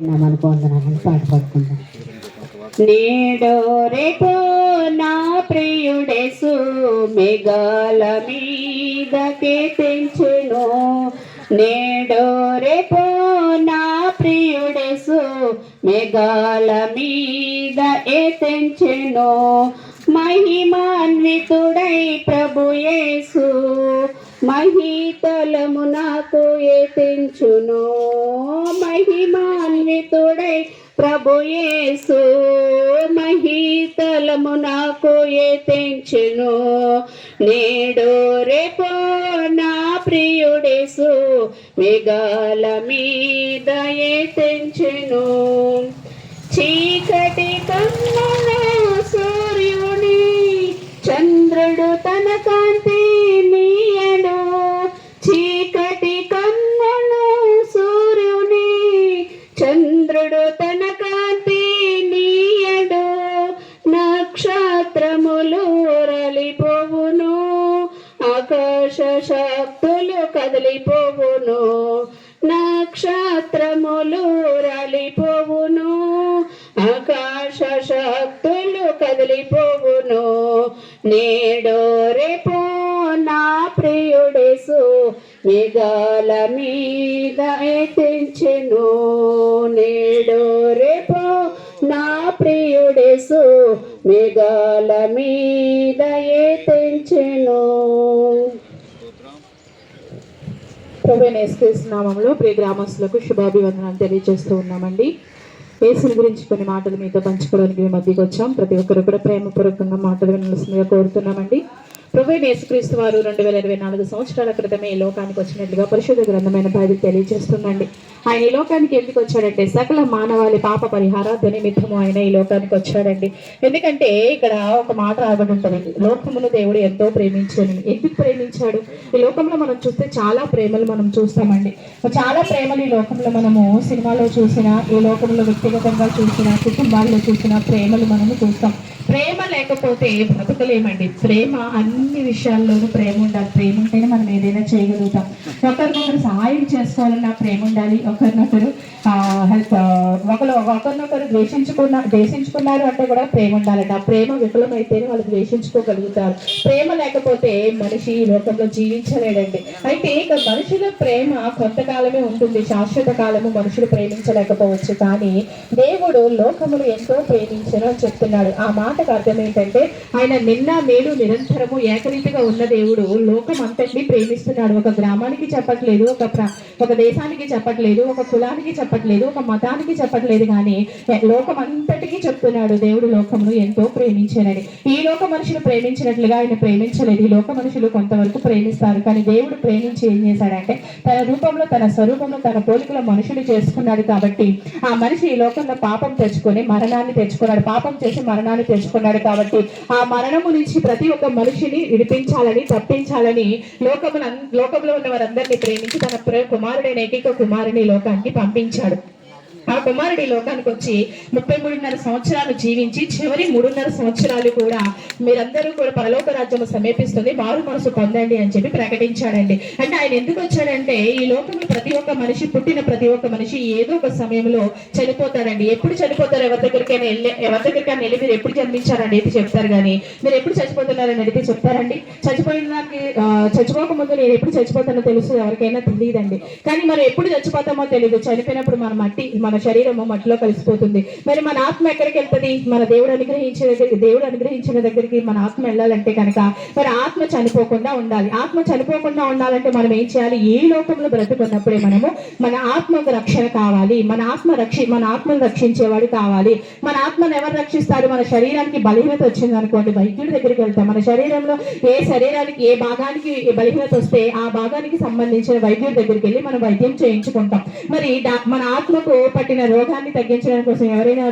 మనకు పాట పాడుకుందాం నేడో రేపో నా ప్రియుడేసు మెగాల మీదకే తెంచును. నేడో రేపో నా ప్రియుడేసు మెగాల మీద ఏ తెంచెను. మహిమాన్వితుడై ప్రభుయేసు మహితలము నాకు ఏ మహిమాన్వితుడై ప్రభుయేసు మహితలము నాకు ఏ నేడు రేపో నా ప్రియుడేసు. మిగాల మీద ఏ చీకటి కన్నుల సూర్యుడు కాంతి నీయడు చీకటి కన్నుల సూర్యుని. చంద్రుడు తన కాంతి నీయడు. నక్షత్రములు రలిపోవును. ఆకాశ శక్తులు కదిలిపోవును. నక్షత్రములు రలిపోవును నేడో రేపో నా ప్రియుడేసు మేఘాల మీద ఎత్తించెను. నేడో రేపో నా ప్రియుడేసు మేఘాల మీద ఎత్తించెను. ప్రభు నామంలో ప్రియ గ్రామస్తులకు శుభాభివందనాలు తెలియజేస్తూ ఉన్నామండి. యేసుని గురించి కొన్ని మాటలు మీతో పంచుకోవడానికి మీ మధ్యకి వచ్చాం. ప్రతి ఒక్కరు కూడా ప్రేమపూర్వకంగా మాటలు వినాల్సిందిగా కోరుతున్నామండి. ప్రభు యేసుక్రీస్తు వారు రెండు వేల ఇరవై నాలుగు సంవత్సరాల క్రితమే ఈ లోకానికి వచ్చినట్లుగా పరిశుద్ధ గ్రంథమైన బాధ్యత తెలియజేస్తుందండి. ఆయన ఈ లోకానికి ఎందుకు వచ్చాడంటే సకల మానవాళి పాప పరిహారార్థ నిమిత్తము ఆయన ఈ లోకానికి వచ్చాడండి. ఎందుకంటే ఇక్కడ ఒక మాట రాబడి ఉంటుంది లోకమును దేవుడు ఎంతో ప్రేమించని. ఎందుకు ప్రేమించాడు? ఈ లోకంలో మనం చూస్తే చాలా ప్రేమలు మనం చూస్తామండి. చాలా ప్రేమలు ఈ లోకంలో మనము సినిమాలో చూసిన ఈ లోకంలో వ్యక్తిగతంగా చూసిన కుటుంబాల్లో చూసిన ప్రేమలు మనము చూస్తాం. ప్రేమ లేకపోతే బ్రతకలేమండి. ప్రేమ అన్ని విషయాల్లోనూ ప్రేమ ఉండాలి. ప్రేమ ఉంటేనే మనం ఏదైనా చేయగలుగుతాం. ఒకరికొకరు సహాయం చేసుకోవాలన్నా ప్రేమ ఉండాలి. ఒకరినొకరు హెల్ప్ ఒకరు ఒకరినొకరు ద్వేషించుకున్న ద్వేషించుకున్నారు అంటే కూడా ప్రేమ ఉండాలంట ఆ ప్రేమ విఫలమైతేనే వాళ్ళు ద్వేషించుకోగలుగుతారు. ప్రేమ లేకపోతే మనిషి ఈ లోకంలో జీవించలేడండి. అయితే ఇక మనుషుల ప్రేమ కొంతకాలమే ఉంటుంది. శాశ్వత కాలము మనుషులు ప్రేమించలేకపోవచ్చు. కానీ దేవుడు లోకములు ఎంతో ప్రేమించను అని చెప్తున్నాడు. ఆ మాటకు అర్థం ఏంటంటే ఆయన నిన్న నేడు నిరంతరము ఏకరీతిగా ఉన్న దేవుడు లోకం అంతటినీ ప్రేమిస్తున్నాడు. ఒక గ్రామానికి చెప్పట్లేదు ఒక ప్ర- ఒక దేశానికి చెప్పట్లేదు ఒక కులానికి చెప్పట్లేదు ఒక మతానికి చెప్పట్లేదు కానీ లోకం అంతటికీ చెప్తున్నాడు దేవుడు లోకమును ఎంతో ప్రేమించాడని. ఈ లోక మనుషులు ప్రేమించినట్లుగా ఆయన ప్రేమించలేదు. ఈ లోక మనుషులు కొంతవరకు ప్రేమిస్తారు. కానీ దేవుడు ప్రేమించి ఏం చేశాడంటే తన రూపంలో తన స్వరూపంలో తన పోలికలో మనుషులు చేసుకున్నాడు కాబట్టి ఆ మనిషి ఈ లోకంలో పాపం తెచ్చుకొని మరణాన్ని తెచ్చుకున్నాడు. పాపం చేసి మరణాన్ని తెచ్చుకున్నాడు కాబట్టి ఆ మరణము నుంచి ప్రతి ఒక్క మనిషిని విడిపించాలని తప్పించాలని లోకమున లోకంలో ఉన్న వారందరినీ ప్రేమించి తన కుమారుడైన ఏకైక కుమారుని లోకానికి పంపించాడు. ఆ కుమారుడి లోకానికి వచ్చి ముప్పై మూడున్నర సంవత్సరాలు జీవించి చివరి మూడున్నర సంవత్సరాలు కూడా మీరందరూ కూడా పరలోక రాజ్యము సమీపిస్తుంది. మారు మనసు పొందండి అని చెప్పి ప్రకటించాడండి. అంటే ఆయన ఎందుకు వచ్చాడంటే ఈ లోకంలో ప్రతి ఒక్క మనిషి పుట్టిన ప్రతి ఒక్క మనిషి ఏదో ఒక సమయంలో చనిపోతాడండి. ఎప్పుడు చనిపోతారు? ఎవరి దగ్గరికైనా వెళ్ళి ఎవరి దగ్గరికైనా వెళ్ళి మీరు ఎప్పుడు జన్మించారని అయితే చెప్తారు కానీ మీరు ఎప్పుడు చచ్చిపోతున్నారని అడిగితే చెప్తారండి. చచ్చిపోయిన దానికి చచ్చిపోక ముందు నేను ఎప్పుడు చచ్చిపోతానో తెలుసు? ఎవరికైనా తెలియదండి. కానీ మనం ఎప్పుడు చచ్చిపోతామో తెలియదు చనిపోయినప్పుడు మన మట్టి మన శరీరము మట్టిలో కలిసిపోతుంది. మరి మన ఆత్మ ఎక్కడికి వెళ్తుంది? మన దేవుడు అనుగ్రహించిన దగ్గరికి దేవుడు అనుగ్రహించిన దగ్గరికి మన ఆత్మ వెళ్ళాలంటే కనుక మరి ఆత్మ చనిపోకుండా ఉండాలి. ఆత్మ చనిపోకుండా ఉండాలంటే మనం ఏం చేయాలి? ఏ లోకంలో బ్రతుకున్నప్పుడే మనము మన ఆత్మకు రక్షణ కావాలి. మన ఆత్మ రక్షి మన ఆత్మను రక్షించేవాడు కావాలి. మన ఆత్మను ఎవరు రక్షిస్తారు? మన శరీరానికి బలహీనత వచ్చింది అనుకోండి వైద్యుడి దగ్గరికి వెళ్తాం. మన శరీరంలో ఏ శరీరానికి ఏ భాగానికి బలహీనత వస్తే ఆ భాగానికి సంబంధించిన వైద్యుడి దగ్గరికి వెళ్ళి మనం వైద్యం చేయించుకుంటాం. మరి మన ఆత్మకు పట్టిన రోగాన్ని తగ్గించడం కోసం ఎవరైనా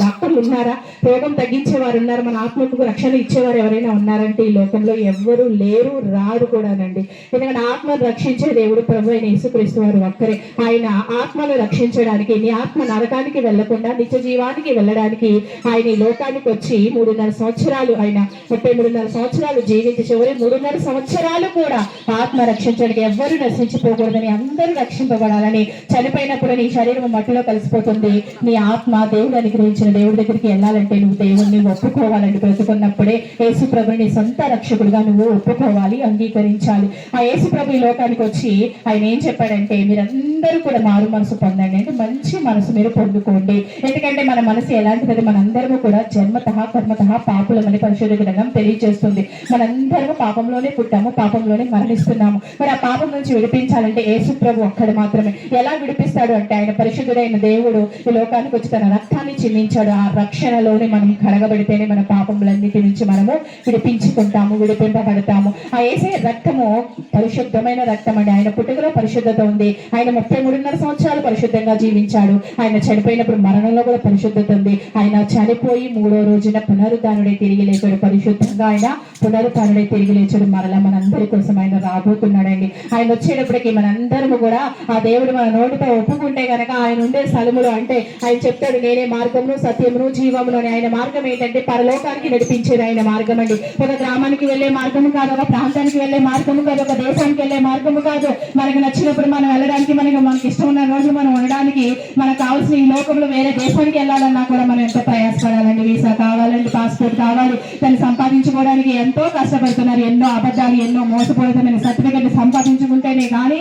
డాక్టర్లు ఉన్నారా? రోగం తగ్గించేవారు ఉన్నారు? మన ఆత్మకు రక్షణ ఇచ్చేవారు ఎవరైనా ఉన్నారంటే ఈ లోకంలో ఎవ్వరూ లేరు రారు కూడానండి. ఎందుకంటే ఆత్మను రక్షించే దేవుడు ప్రభు అయిన యేసుక్రీస్తు వారు ఒక్కరే. ఆయన ఆత్మను రక్షించడానికి నీ ఆత్మ నరకానికి వెళ్ళకుండా నిత్య జీవానికి వెళ్ళడానికి ఆయన ఈ లోకానికి వచ్చి మూడున్నర సంవత్సరాలు ఆయన ముప్పై మూడున్నర సంవత్సరాలు జీవించి చివరి మూడున్నర సంవత్సరాలు కూడా ఆత్మ రక్షించడానికి ఎవ్వరూ నశించిపోకూడదని అందరూ రక్షింపబడాలని చనిపోయినప్పుడు నీ శరీరం మట్టిలో కలిసిపోతుంది. నీ ఆత్మ దేవుడు అనుగ్రహించిన దేవుడి దగ్గరికి వెళ్ళాలంటే నువ్వు దేవుడిని ఒప్పుకోవాలంటే బ్రతుకున్నప్పుడే యేసు ప్రభుని సొంత రక్షకుడిగా నువ్వు ఒప్పుకోవాలి అంగీకరించాలి. ఆ యేసు ప్రభు ఈ లోకానికి వచ్చి ఆయన ఏం చెప్పాడంటే మీరందరూ కూడా మారు మనసు పొందండి. అంటే మంచి మనసు మీరు పొందుకోండి. ఎందుకంటే మన మనసు ఎలాంటిది మనందరము కూడా జన్మత కర్మత పాపులమని పరిశోధక గ్రంథం తెలియజేస్తుంది. మనందరము పాపంలోనే పుట్టాము పాపంలోనే మరణిస్తున్నాము. మరి ఆ పాపం నుంచి విడిపించాలంటే యేసు ప్రభు ఒక్కడు మాత్రమే. ఎలా విడిపిస్తాడు? అంటే ఆయన పరిశుద్ధుడైన దేవుడు ఈ లోకానికి వచ్చి తన రక్తాన్ని చిందించాడు. ఆ రక్షణలోనే మనం కడగబడితేనే మన పాపములన్నిటి నుంచి మనము విడిపించుకుంటాము విడిపింపబడతాము. ఆ ఏసే రక్తము పరిశుద్ధమైన రక్తం అండి. ఆయన పుట్టుకలో పరిశుద్ధత ఉంది. ఆయన ముప్పై మూడున్నర సంవత్సరాలు పరిశుద్ధంగా జీవించాడు. ఆయన చనిపోయినప్పుడు మరణంలో కూడా పరిశుద్ధత ఉంది. ఆయన చనిపోయి మూడో రోజున పునరుద్ధానుడే తిరిగి లేచాడు. పరిశుద్ధంగా ఆయన పునరుద్ధానుడే తిరిగి లేచాడు. మరలా మనందరి కోసం ఆయన రాబోతున్నాడండి. ఆయన వచ్చేటప్పటికి మనందరము కూడా ఆ దేవుడు మన నోటితో ఒప్పుకుంటే గనక ఆయన ఉండే స్థలములో అంటే ఆయన చెప్తాడు నేనే మార్గమును సత్యమును జీవమును అని. ఆయన మార్గం ఏంటంటే పరలోకానికి నడిపించేది ఆయన మార్గం అండి. ఒక గ్రామానికి వెళ్ళే మార్గము కాదు ఒక ప్రాంతానికి వెళ్ళే మార్గము కాదు ఒక దేశానికి వెళ్ళే మార్గము కాదు. మనకు నచ్చినప్పుడు మనం వెళ్ళడానికి మనకి మనకి ఇష్టం ఉన్న రోజు మనం ఉండడానికి మనకు కావాల్సిన ఈ లోకంలో వేరే దేశానికి వెళ్ళాలన్నా కూడా మనం ఎంత ప్రయాసపడాలండి. వీసా కావాలండి పాస్పోర్ట్ కావాలి. దాన్ని సంపాదించుకోవడానికి ఎంతో కష్టపడుతున్నారు ఎన్నో అబద్ధాలు ఎన్నో మోసపోతున్న సర్టిఫికెట్ సంపాదించుకుంటేనే కానీ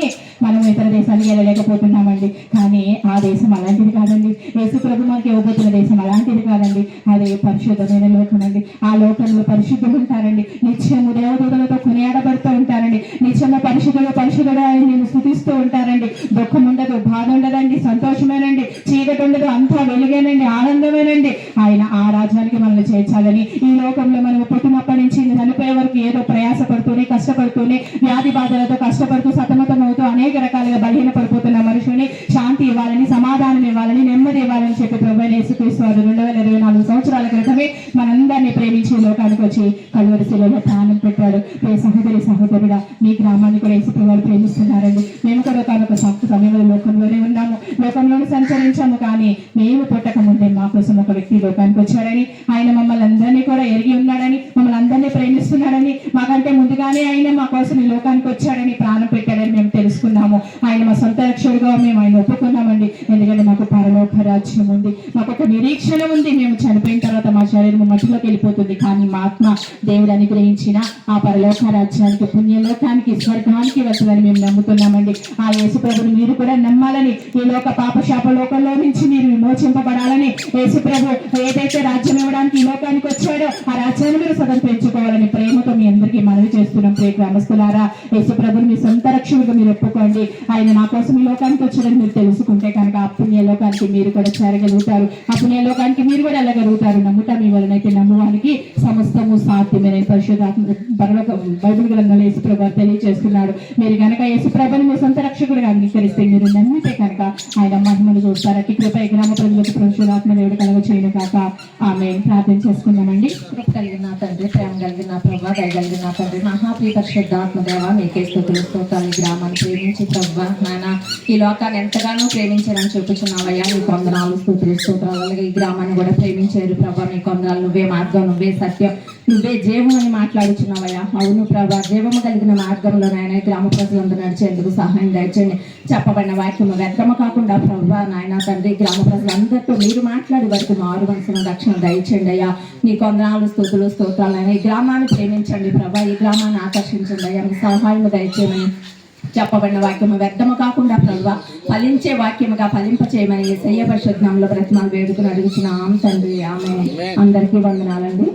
మనం ఇతర దేశానికి వెళ్ళలేకపోతున్నామండి. కానీ ఆ దేశం అలాంటిది కాదండి. యేసు ప్రభు మనకి ఇవ్వబోతున్న దేశం అలాంటిది కాదండి. అది పరిశుద్ధమైన లోకం అండి. ఆ లోకంలో పరిశుద్ధులు ఉంటారండి. నిత్యము దేవదూతలతో కొనియాడబడుతూ ఉంటారండి. నిత్యము పరిశుద్ధుడు పరిశుద్ధుడు అని నేను స్థుతిస్తూ ఉంటారండి. దుఃఖం ఉండదు బాధ ఉండదండి సంతోషమేనండి. చీకటి ఉండదు అంతా వెలుగేనండి ఆనందమేనండి. ఆయన ఆ రాజ్యానికి మనల్ని చేర్చాలని ఈ లోకంలో మనం పుట్టినప్పటి నుంచి చనిపోయే వరకు ఏదో ప్రయాస పడుతూనే కష్టపడుతూనే వ్యాధి బాధలతో కష్టపడుతూ సతమతం అవుతూ అనేక రకాలుగా బలహీన పడిపోతున్న మనుషుని శాంతి ఇవ్వాలని సమాధానం ఇవ్వాలని నెమ్మది ఇవ్వాలని చెప్పి ప్రభు యేసుక్రీస్తు వారు రెండు వేల ఇరవై నాలుగు సంవత్సరాల క్రితమే మనందరినీ ప్రేమించి ఈ లోకానికి వచ్చి కలవరి శిలలో ప్రాణం పెట్టాడు. ఏ సహోదరి సహోదరుడా మీ గ్రామాన్ని కూడా యేసు వారు ప్రేమిస్తున్నారండి. మేము కూడా ఒక సమయంలో లోకంలోనే ఉన్నాము. లోకంలోనే సంచరించాము కానీ మేము పుట్టక ముందే మా కోసం ఒక వ్యక్తి లోకానికి వచ్చాడని ఆయన మమ్మల్ని అందరినీ కూడా ఎరిగి ఉన్నాడని మమ్మల్ని అందరినీ ప్రేమిస్తున్నాడని మాకంటే ముందుగానే ఆయన మా కోసం ఈ లోకానికి వచ్చాడని ప్రాణం పెట్టాడు. మేము ఆయన మా సొంత రక్షకుడుగా మేము ఆయన ఒప్పుకున్నామండి. ఎందుకంటే మాకు పరలోక రాజ్యం ఉంది. మాకు ఒక నిరీక్షణ ఉంది. మేము చనిపోయిన తర్వాత మా శరీరం మట్టిలోకి వెళ్ళిపోతుంది. కానీ మా ఆత్మ దేవుడు అనుగ్రహించిన ఆ పరలోక రాజ్యానికి పుణ్యలోకానికి స్వర్గానికి వస్తుందని మేము నమ్ముతున్నామండి. ఆ యేసుప్రభుని మీరు కూడా నమ్మాలని ఈ లోక పాపశాప లోకంలో నుంచి మీరు విమోచింపబడాలని యేసుప్రభు ఏదైతే రాజ్యం ఇవ్వడానికి ఈ లోకానికి వచ్చాడో ఆ రాజ్యాన్ని మీరు పెంచుకోవాలని ప్రేమతో మీ అందరికీ మనవి చేస్తున్నాం. ప్రే గ్రామస్తులారా యేసుప్రభుని మీ సొంత రక్షకుడిగా మీరు ఒప్పుకోండి ఆయన నా కోసం ఈ లోకానికి వచ్చాడని మీరు తెలుసుకుంటే కనుక ఆ పుణ్య లోకానికి మీరు కూడా చేరగలుగుతారు. ఆ పుణ్య లోకానికి మీరు కూడా వెళ్ళగలుగుతారు. నమ్ముట మీ వలనైతే నమ్మువానికి సమస్తము సాధ్యమైన పరిశుధాత్మ పరలోక బైబిల్ గ్రంథంలో యేసుప్రభ తెలియజేస్తున్నాడు. మీరు కనుక యేసుప్రభని మీ సొంత రక్షకుడిగా అంగీకరిస్తే మీరు నమ్మితే కనుక ఆయన మహిమను చూస్తారు? అట్టి కృపై గ్రామ ప్రజలకు పరిశుధాత్మ దేవుడు కలగ చేయను కాక ఆమె ప్రార్థన చేసుకున్నామండి కృప కలిగిన తండ్రి ప్రేమ కలిగిన ప్రభా దయగలిగిన తండ్రి మహాప్రియ పరిశుద్ధాత్మ దేవ మీకే స్థుతులు స్తోత్రాలు గ్రామానికి ప్రేమించు ప్రభా. నాయన ఈ లోకాన్ని ఎంతగానో ప్రేమించారని చూపించున్నావయ్యా నీ కొందనాలు స్థుతులు స్తోత్రాలు. అలాగే ఈ గ్రామాన్ని కూడా ప్రేమించారు ప్రభా. నీ కొందనాలు నువ్వే మార్గం నువ్వే సత్యం నువ్వే జీవం అని మాట్లాడుచున్నావయ్యా. అవును ప్రభా జీవము కలిగిన మార్గంలో నాయన గ్రామ ప్రజలందరూ నడిచేందుకు సహాయం దయచేయండి. చెప్పబడిన వాక్యము వ్యర్థము కాకుండా ప్రభా నాయన తండ్రి గ్రామ ప్రజలందరితో మీరు మాట్లాడి వరకు మారు మనసును రక్షణ దయచేయండి అయ్యా. నీ కొందనాలు స్థుతులు స్తోత్రాలైనా ఈ గ్రామాన్ని ప్రేమించండి ప్రభా. ఈ గ్రామాన్ని ఆకర్షించండి అయ్యా. మీ సహాయం దయచేయమని చెప్పబడిన వాక్యము వ్యర్థము కాకుండా ప్రభా ఫలించే వాక్యముగా ఫలింప చేయమని సయ్య పరిశుద్ధంలో బ్రతిమాలు వేడుకుని అడుగుతున్న ఆమె తండ్రి ఆమె అందరికీ వందనాలండి.